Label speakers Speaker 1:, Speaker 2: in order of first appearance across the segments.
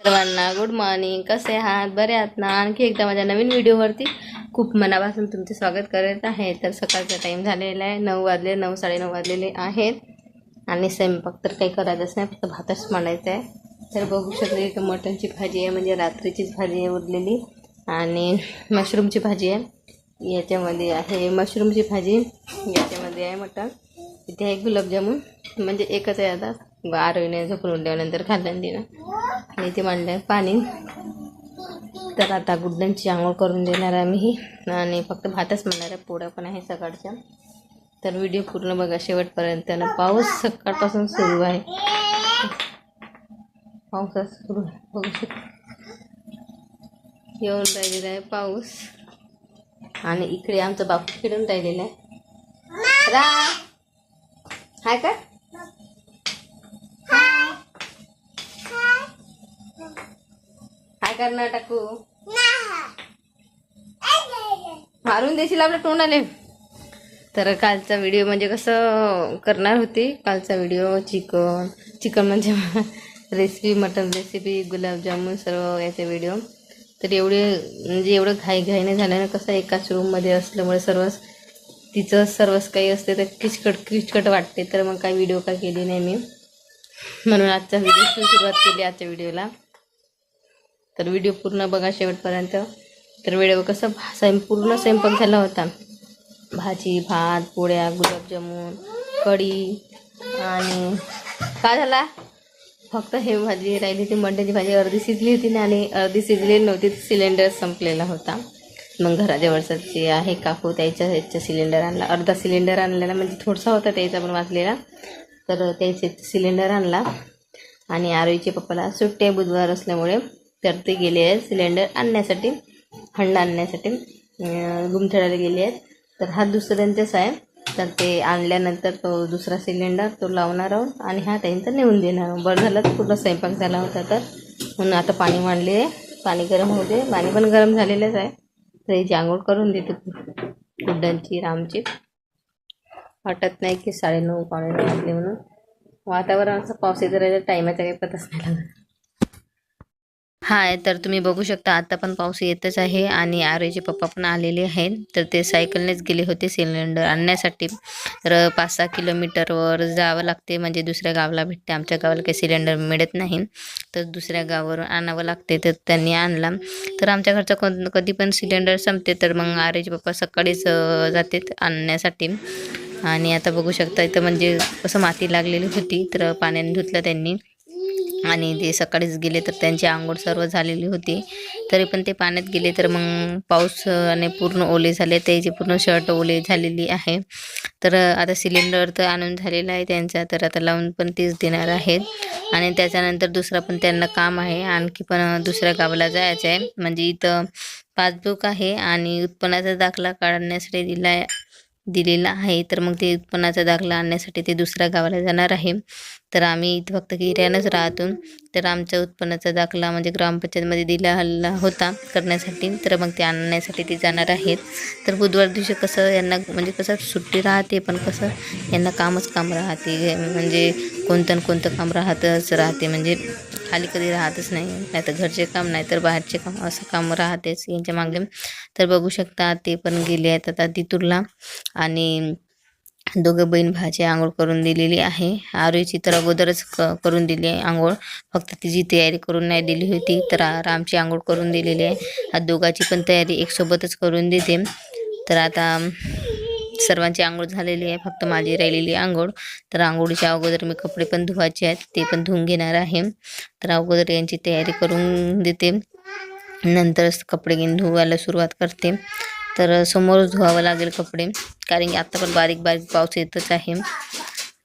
Speaker 1: सर्वांना good morning कसे आहात? बरे आहात ना? आणखी एकदा माझ्या नवीन व्हिडिओवरती खूप मनापासून तुमचे स्वागत करत आहे. तर सकाळचा टाईम झालेला आहे. नऊ वाजले नऊ साडेनऊ वाजलेले आहेत. आणि स्वयंपाक तर काही करायचंच नाही. फक्त भातच मांडायचा आहे. तर बघू शकले की मटणची भाजी आहे म्हणजे रात्रीचीच भाजी आहे उरलेली. आणि मशरूमची भाजी आहे. याच्यामध्ये आहे मशरूमची भाजी. याच्यामध्ये आहे मटण. इथे आहे गुलाबजामुन. म्हणजे एकच आहे आता. आरोग्याने झोपून उठल्यानंतर खाल्लं दिनं आणि इथे मांडलं आहे पाणी. तर आता गुड्ड्यांची आंघोळ करून देणार आहे मी आणि फक्त भातच म्हणणार आहे पोळ्या पण आहे सकाळच्या. तर व्हिडिओ पूर्ण बघा शेवटपर्यंत. ना पाऊस सकाळपासून सुरू आहे. पावसात सुरू आहे. बघू शकता. येऊन राहिलेला आहे पाऊस. आणि इकडे आमचा बापू खेळून राहिलेला आहे. रा! हाय का? काय करणार टाकू? मारून देशील आपल्या तोंडाले तर कालचा व्हिडिओ म्हणजे कसं करणार होती? कालचा व्हिडिओ चिकन. चिकन म्हणजे रेसिपी मटन रेसिपी गुलाबजामुन सर्व याचे व्हिडिओ तर एवढे म्हणजे एवढं घाई घाईने झाल्यानं कसं एकाच रूममध्ये असल्यामुळे सर्वच तिचं सर्वच काही असते तर किचकट किचकट वाटते. तर मग काही व्हिडिओ काय केली नाही मी. म्हणून आजचा व्हिडिओ सुरुवात केली आजच्या व्हिडिओला तर व्हिडिओ पूर्ण बघा शेवटपर्यंत. तर वेळेवर कसं स्वयं पूर्ण स्वयंपाक झाला होता. भाजी भात पोळ्या गुलाबजामून कढी आणि काय झाला? फक्त हे भाजी राहिली ती मंड्याची भाजी. अर्धी शिजली होती ना आणि अर्धी शिजलेली नव्हती सिलेंडर संपलेला होता. मग घराजवळचा जे आहे काकू त्याच्या ह्याचा सिलेंडर आणला. अर्धा सिलेंडर आणलेला म्हणजे थोडासा होता त्याचा पण वाचलेला. तर त्याचे सिलेंडर आणला. आणि आरोईचे पप्पाला सुट्टी आहे बुधवार असल्यामुळे तर ते गेले आहेत. सिलेंडर आणण्यासाठी हंड आणण्यासाठी अं, गुमथळाला गेले आहेत. तर हा दुसऱ्यांचाच आहे. तर ते आणल्यानंतर तो दुसरा सिलेंडर तो लावणार आहोत आणि हा त्यांचा नेऊन देणार बरं झालं तर पूर्ण स्वयंपाक झाला होता तर. म्हणून आता पाणी मांडले आहे. पाणी गरम होते पाणी पण गरम झालेलंच आहे. तर याची आंघोळ करून देते गुड्डांची रामची. वाटत नाही की साडेनऊ पावणे नऊ वाजले म्हणून. वातावरण असं पाऊस राहिलं टायमाचा काही पताच नाही लागत. हाय तर तुम्ही बघू शकता आता पण पाऊस येतच आहे आणि आरोईचे पप्पा पण आलेले आहेत. तर ते सायकलनेच गेले होते सिलेंडर आणण्यासाठी. तर पाच सहा किलोमीटरवर जावं लागते म्हणजे दुसऱ्या गावाला भेटते. आमच्या गावाला काही सिलेंडर मिळत नाही. तर दुसऱ्या गावावरून आणावं लागते तर त्यांनी आणला. तर आमच्या घरचा कोण कधी पण सिलेंडर संपते तर मग आरेचे पप्पा सकाळीच जाते जातात आणण्यासाठी. आणि आता बघू शकता इथं म्हणजे कसं माती लागलेली होती तर पाण्याने धुतलं त्यांनी. आणि ते सकाळीच गेले तर त्यांची आंघोळ सर्व झालेली होती. तरी पण ते पाण्यात गेले तर मग पाऊस आणि पूर्ण ओले झाले. त्याची पूर्ण शर्ट ओले झालेली आहे. तर आता सिलेंडर तर आणून झालेला आहे त्यांचा. तर आता लावून पण तेच देणार आहेत. आणि त्याच्यानंतर दुसरा पण त्यांना काम आहे. आणखी पण दुसऱ्या गावाला जायचं आहे. म्हणजे इथं पासबुक आहे आणि उत्पन्नाचा दाखला काढण्यासाठी दिला दिलेला आहे. तर मग ते उत्पन्नाचा दाखला आणण्यासाठी ते दुसऱ्या गावाला जाणार आहे. तर आम्ही इथं फक्त किरायानंच राहतो तर आमच्या उत्पन्नाचा दाखला म्हणजे ग्रामपंचायतमध्ये दिला हल्ला होता करण्यासाठी. तर मग ते आणण्यासाठी ते जाणार आहेत. तर बुधवार दिवशी कसं यांना म्हणजे कसं सुट्टी राहते पण कसं यांना कामच काम राहते. म्हणजे कोणतं ना कोणतं काम राहतच राहते. म्हणजे खाली कधी राहतच नाही. नाही तर घरचे काम नाही तर बाहेरचे काम असं काम राहतेच यांच्या मागे. तर बघू शकता ते पण गेले आहेत आता तिथूरला आणि दोघं बहीण भाची आंघोळ करून दिलेली आहे. आरोईची तर अगोदरच क करून दिली आहे आंघोळ. फक्त तिची तयारी करून नाही दिली होती तर रामची आंघोळ करून दिलेली आहे. दोघाची पण तयारी एकसोबतच करून देते. तर आता सर्वांची आंघोळ झालेली आहे. फक्त माझी राहिलेली आंघोळ. तर आंघोळीच्या अगोदर मी कपडे पण धुवायचे आहेत ते पण धुवून घेणार आहे. तर अगोदर यांची तयारी करून देते. नंतरच कपडे घेऊन धुवायला सुरुवात करते. तर समोरच धुवावं लागेल कपडे. कारण की आत्ता पण बारीक बारीक पाऊस येतच आहे.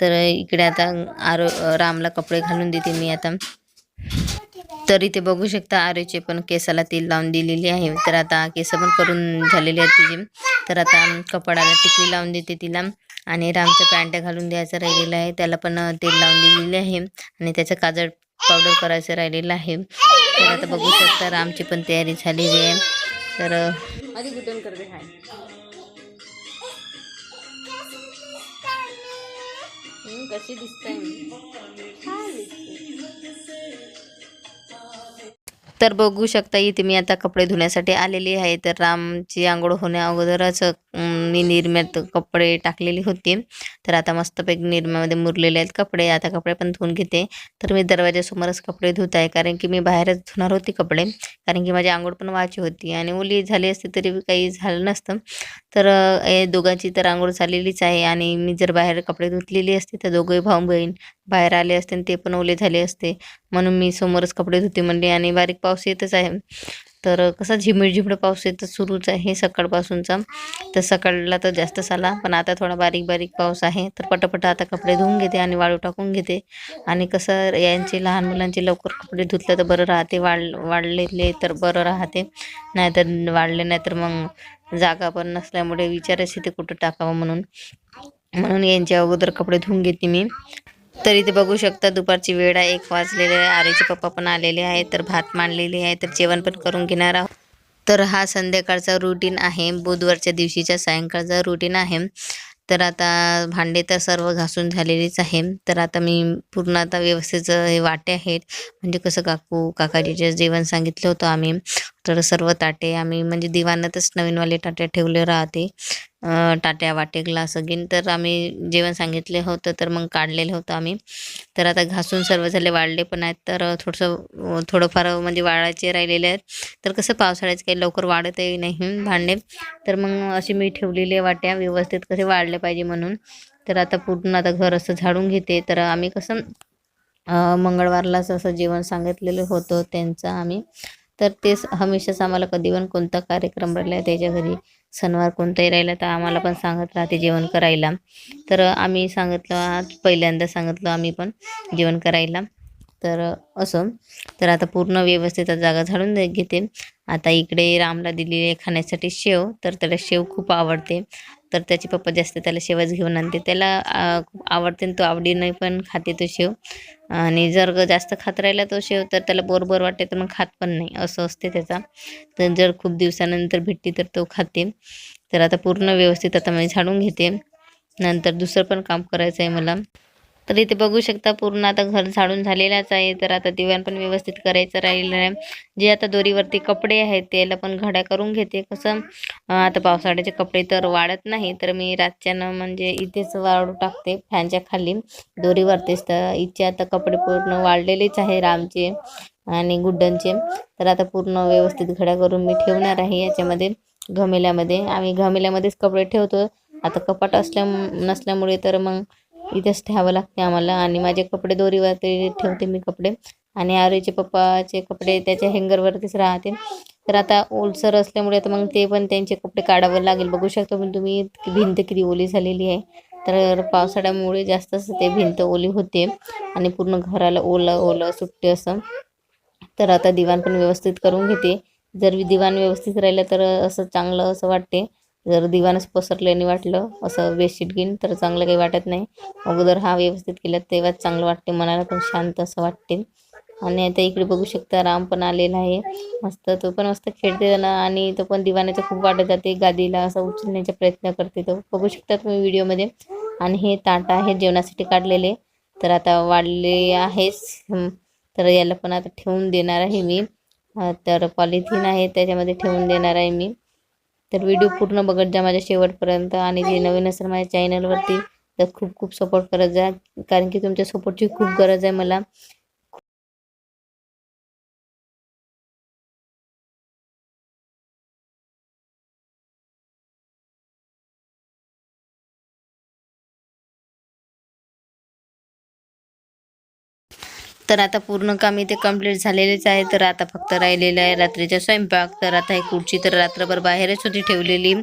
Speaker 1: तर इकडे आता आरो रामला कपडे घालून देते मी आता. तर इथे बघू शकता आरोचे पण केसाला तेल लावून दिलेली आहे. तर आता केस पण करून झालेले आहेत तिचे. तर आता कपडाला टिकली लावून देते तिला. आणि रामचं पॅन्ट घालून द्यायचं राहिलेलं आहे. त्याला पण तेल लावून दिलेले आहे. आणि त्याचं काजळ पावडर करायचं राहिलेलं आहे. तर आता बघू शकता रामची पण तयारी झालेली आहे. तर आधी गुटन करते हाय. कशी दिसते. तर बघू शकता इथे मी आता कपडे धुण्यासाठी आलेली आहे. तर रामची आंघोळ होण्या अगोदरच मी निरम्यात कपडे टाकलेली होती. तर आता मस्तपैकी निरम्यामध्ये मुरलेले आहेत कपडे. आता कपडे पण धुवून घेते. तर मी दरवाजासमोरच कपडे धुत आहे. कारण की मी बाहेरच धुणार होती कपडे. कारण की माझी आंघोळ पण व्हायची होती आणि ओली झाली असती तरी काही झालं नसतं. तर हे दोघांची तर आंघोळ झालेलीच आहे. आणि मी जर बाहेर कपडे धुतलेली असते तर दोघंही भाऊ बहीण बाहेर आले असते आणि ते पण ओले झाले असते. म्हणून मी समोरच कपडे धुते म्हणले आणि बारीक पाऊस येतच आहे. तर कसा झिमिड झिमड पाऊस येतं सुरूच आहे सकाळपासूनचा. तर सकाळला तर जास्तच आला पण आता थोडा बारीक बारीक पाऊस आहे. तर पटापट आता कपडे धुवून घेते आणि वाळू टाकून घेते. आणि कसं यांचे लहान मुलांचे लवकर कपडे धुतले तर बरं राहते वाढ वाढलेले तर बरं राहते. नाहीतर वाढले नाही तर मग जागा पण नसल्यामुळे विचारायचे ते कुठं टाकावं म्हणून. म्हणून यांच्या अगोदर कपडे धुवून घेते मी. तर इथे बघू शकता दुपारची वेळ आहे एक वाजलेले आहे आरेचे पप्पा पण आलेले आहे तर भात मांडलेले आहे तर जेवण पण करून घेणार आहोत. तर हा संध्याकाळचा रुटीन आहे बुधवारच्या दिवशीचा सायंकाळचा रुटीन आहे. तर आता भांडे तर सर्व घासून झालेलीच आहे. तर आता मी पूर्ण आता व्यवस्थित हे वाटे आहेत. म्हणजे कसं काकू काकाजीचं जेवण सांगितलं होतं आम्ही तर सर्व ताटे आम्ही म्हणजे दिवाणातच नवीनवाले ताटे ठेवले राहते. टाट्या ताट्या वाटे ग्लास अगेन तर आम्ही जेवण सांगितले होतं तर मग काढलेलं होतं आम्ही. तर आता घासून सर्व झाले वाळले पण आहेत. तर थोडंसं थोडंफार म्हणजे वाळायचे राहिलेले आहेत. तर कसं पावसाळ्याचे काही लवकर वाढतही नाही भांडे. तर मग अशी मी ठेवलेली वाट्या व्यवस्थित कसे वाढले पाहिजे म्हणून. तर आता पूर्ण आता घर असं झाडून घेते. तर आम्ही कसं मंगळवारलाच असं जेवण सांगितलेलं होतं त्यांचं आम्ही. तर तेच हमेशाच आम्हाला कधी पण कोणता कार्यक्रम राहिला त्याच्या घरी सणवार कोणताही राहिला तर आम्हाला पण सांगत राहते जेवण करायला. तर आम्ही सांगितलं आज पहिल्यांदा सांगितलं आम्ही पण जेवण करायला. तर असं. तर आता पूर्ण व्यवस्थित जागा झाडून दे- घेते. आता इकडे रामला दिलेली आहे खाण्यासाठी शेव तर त्याला शेव खूप आवडते. तर त्याचे पप्पा जास्त त्याला शेवच घेऊन आणते. त्याला खूप आवडते आणि तो आवडीने पण खाते तो शेव. आणि जर जास्त खात राहिला तो शेव तर त्याला बरोबर वाटते तर मग खात पण नाही. असं असते त्याचा. तर जर खूप दिवसानंतर भेटते तर तो खाते. तर आता पूर्ण व्यवस्थित आता मी झाडून घेते. नंतर दुसरं पण काम करायचं आहे मला. तर इथे बघू शकता पूर्ण आता घर झाडून झालेलाच आहे. तर आता दिव्यान पण व्यवस्थित करायचं राहिलं आहे. जे आता दोरीवरती कपडे आहेत त्याला पण घड्या करून घेते. कसं आता पावसाळ्याचे कपडे तर वाढत नाही. तर मी रातच्यानं म्हणजे इथेच वाळू टाकते फॅनच्या खाली. दोरीवरतीच तर इथे आता कपडे पूर्ण वाळलेलेच आहे रामचे आणि गुड्डनचे. तर आता पूर्ण व्यवस्थित घड्या करून मी ठेवणार आहे याच्यामध्ये घमेल्यामध्ये. आम्ही घमेल्यामध्येच कपडे ठेवतो. आता कपाट असल्या नसल्यामुळे तर मग इथेच ठेवावं लागते आम्हाला. आणि माझे कपडे दोरीवरती ठेवते मी कपडे. आणि आरोईचे पप्पाचे कपडे त्याच्या हँगरवरतीच राहते. तर आता ओलसर असल्यामुळे आता मग ते पण त्यांचे कपडे काढावं लागेल. बघू शकता पण तुम्ही भिंत किती ओली झालेली आहे. तर पावसाळ्यामुळे जास्तच ते भिंत ओली होते. आणि पूर्ण घराला ओलं ओलं सुट्टे असं. तर आता दिवाण पण व्यवस्थित करून घेते. जर दिवाण व्यवस्थित राहिलं तर असं चांगलं असं वाटते. जर दिवाणच पसरल्याने वाटलं असं बेडशीट घेईन तर चांगलं काही वाटत नाही. अगोदर हा व्यवस्थित केला तेव्हाच चांगलं वाटते मनाला पण शांत असं वाटते आणि आता इकडे बघू शकता राम पण आलेला आहे. मस्त तो पण मस्त खेळते ना आणि तो पण दिवाण्याचं खूप वाटत जाते गादीला असं उचलण्याचा प्रयत्न करते तो. बघू शकता तुम्ही व्हिडिओमध्ये. आणि हे ताटा आहे जेवणासाठी काढलेले तर आता वाढले आहेच. तर याला पण आता ठेवून देणार आहे मी. तर पॉलिथिन आहे त्याच्यामध्ये ठेवून देणार आहे मी. तर व्हिडिओ पूर्ण बघत जा माझ्या शेवटपर्यंत आणि जे नवीन असेल माझ्या चॅनलवरती तर खूप खूप सपोर्ट करत जा. कारण की तुमच्या सपोर्टची खूप गरज आहे मला. तर आता पूर्ण काम इथे कंप्लीट झालेलेच आहे तर आता फक्त राहिलेलं आहे रात्रीचा स्वयंपाक तर आता ही खुर्ची तर रात्रभर बाहेरच होती ठेवलेली.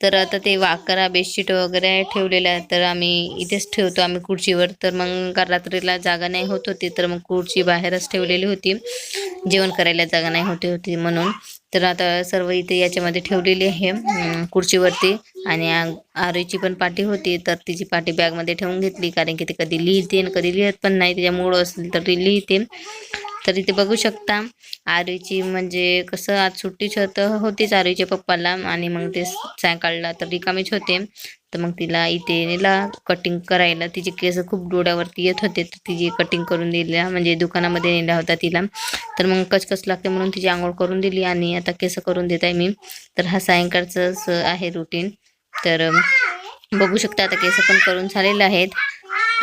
Speaker 1: तर आता ते वाकरा बेडशीट वगैरे ठेवलेल्या आहे तर आम्ही इथेच ठेवतो आम्ही खुर्चीवर. तर मग का रात्रीला जागा नाही होत होती तर मग खुर्ची बाहेरच ठेवलेली होती. जेवण करायला जागा नाही होती होती म्हणून. तर आता सर्व इथे याच्यामध्ये ठेवलेली आहे खुर्चीवरती. आणि आ- पण पाठी होती तर तिची पाठी बॅगमध्ये ठेवून घेतली कारण की ती कधी लिहिते आणि कधी लिहित पण नाही. तिच्या मूळ असेल तर ती लिहिते. तर इथे बघू शकता आरवीची म्हणजे कसं आज सुट्टीच होतं होतीच आरवीच्या पप्पाला आणि मग ते सायंकाळला तर रिकामीच होते. तर मग तिला इथे नेला कटिंग करायला. तिचे केस खूप डोळ्यावरती येत होते तर तिची कटिंग करून दिल्या म्हणजे दुकानामध्ये नेला होता तिला. तर मग कचकच लागते म्हणून तिची आंघोळ करून दिली आणि आता केस करून देत आहे मी. तर हा सायंकाळचं आहे रुटीन तर बघू शकता आता केस पण करून झालेले आहेत.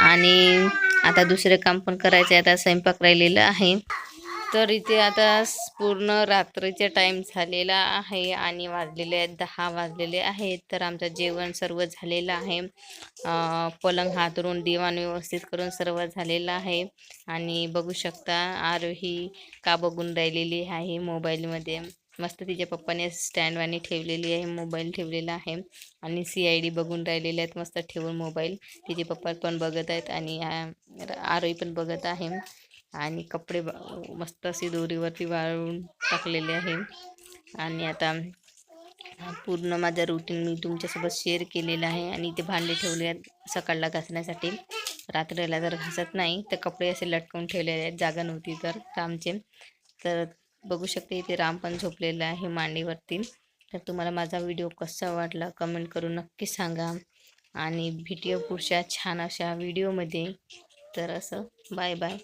Speaker 1: आणि आता दुसरे काम पण करायचे आता स्वयंपाक राहिलेला आहे. तर इथे आता पूर्ण रात्रीचे टाईम झालेला आहे आणि वाजलेले आहेत दहा वाजलेले आहेत. तर आमचं जेवण सर्व झालेलं आहे. पलंग हातरून दिवाण व्यवस्थित करून सर्व झालेलं आहे. आणि बघू शकता आरोही का बघून राहिलेली आहे मोबाईलमध्ये. मस्त तिच्या पप्पाने स्टँडवानी ठेवलेली आहे मोबाईल ठेवलेला आहे आणि सी आय डी बघून राहिलेले आहेत मस्त ठेवून मोबाईल. तिचे पप्पा पण बघत आहेत आणि आ- आरोही पण बघत आहे आणि कपडे ब- मस्त असे दोरीवरती वाळून टाकलेले आहे. आणि आता पूर्ण माझा रुटीन मी तुमच्यासोबत शेअर केलेलं आहे आणि ते भांडे ठेवले आहेत सकाळला घासण्यासाठी. रात्रीला जर घासत नाही तर कपडे असे लटकवून ठेवलेले आहेत जागा नव्हती तर आमचे. तर बघू शकते इथे राम पण झोपलेला आहे मांडीवरती. तर तुम्हाला माझा व्हिडिओ कसा वाटला कमेंट करून नक्की सांगा. आणि भेटूया पुढच्या छान अशा व्हिडिओमध्ये. तर असं बाय बाय.